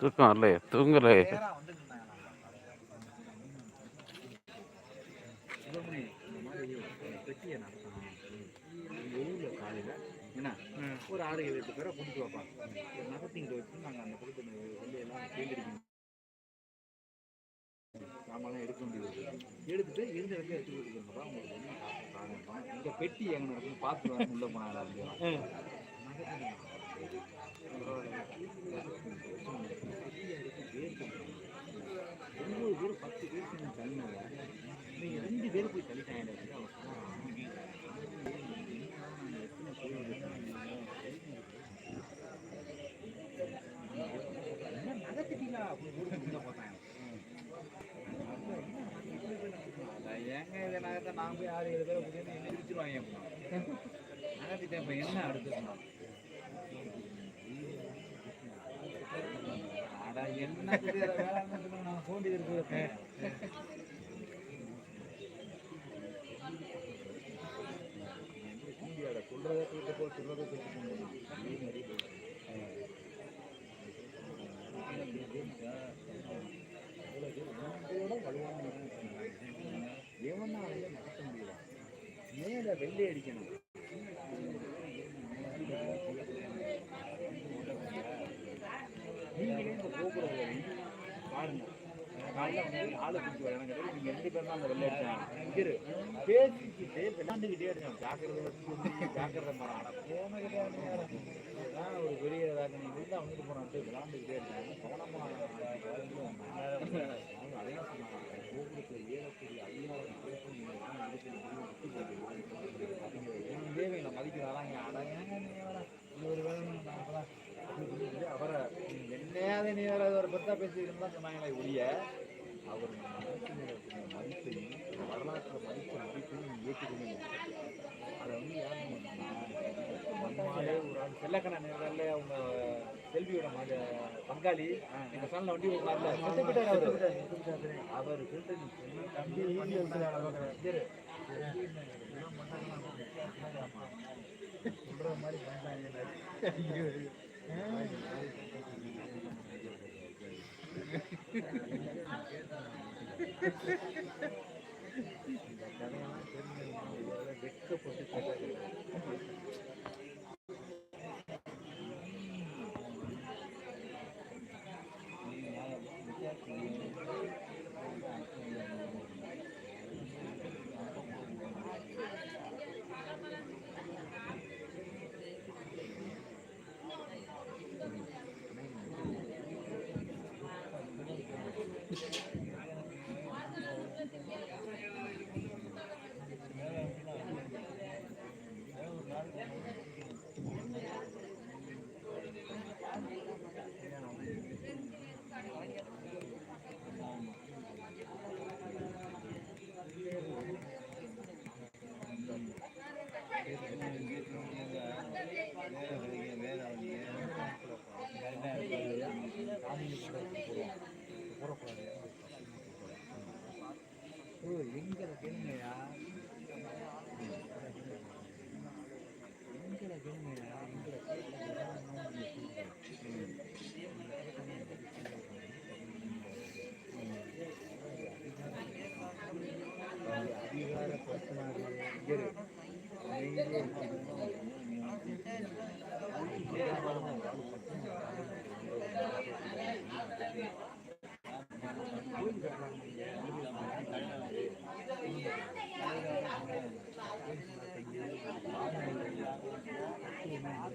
தூக்கம் இல்லையே தூங்கலையே. இந்த மாதிரி ஒரு பெட்டியை காலையில் என்ன ஒரு ஆறு ஏழு எட்டு பேரை கூட்டிட்டு வைப்பாங்க ஒரு வச்சு நாங்கள் அந்த பக்கத்தில் வந்து எல்லாம் சேர்ந்துருக்கோம் சாமான்லாம் எடுக்க வேண்டியது எடுத்துட்டு இருந்த இடத்துல எடுத்து கொடுத்துருந்தா உங்களுக்கு வந்து காரணம் இந்த பெட்டி எங்கே இருக்குன்னு பார்த்து வரணும் ஒன்பது பேர் பத்து பேர் சேர்ந்து தள்ளினாங்க நீங்கள் ரெண்டு பேர் போய் தள்ளிட்டாங்க அவர் நகர்த்திட்டீங்களா அப்படின்னு பார்த்தாங்க ஏங்க இதை நகர்த்த நான் போய் ஆறு ஏழு பேரை போய் என்ன நகர்த்திட்டேன் இப்போ என்ன அடுத்து சொல்றதை கேட்டு போ சொல்றதை கேட்டு போகணும் நடத்த முடியல மேல வெள்ளை அடிக்கணும் நீங்களே இந்த கோபுரம் பாருங்க காலைல வந்து ஆளு பிடிச்சி வராங்க நீங்கள் ரெண்டு பேரும் தான் அந்த வெள்ளை அடிச்சாங்க இரு. பேசிக்கிட்டே விளாண்டுக்கிட்டே இருக்காங்க ஜாக்கிரதை ஜாக்கிரதை மரம் ஒரு பெரிய இதாக நீங்க இருந்தா வந்துட்டு போனான்ட்டு விளாண்டுக்கிட்டே இருக்காங்க கவனமா அவங்க அதையும் சொன்னாங்க கோபுரத்தில் ஏறக்கூடிய அதிகாரம் பேசும் நீங்க எல்லாம் என்னையாவது நீ வேற ஒரு பெருசா பேசிக்கிறேன்னு தான் சொன்னாங்களே ஒழிய அவர் மதிப்பையும் வரலாற்று மதிப்பு மதிப்பையும் ஏற்றுக்கணும் அதை வந்து யார் நம்மாலே ஒரு செல்லக்கண்ண நேரில் அவங்க செல்வியோட மக பங்காளி. எங்க சனில் வண்டி உட்கார்ல அவரு. அவர் கிட்ட நீ சொல்லி தம்பி பண்ணி இரு. இதெல்லாம் பண்ணாங்கன்னா சொல்ற மாதிரி பண்ணிட்டாங்க இந்த கதையெல்லாம் தெரிஞ்சவங்க வெட்கப்பட்டு கேட்டாங்க எங்களை கேளுங்கய்யா எங்களை கேளுங்கய்யா எங்களை யார்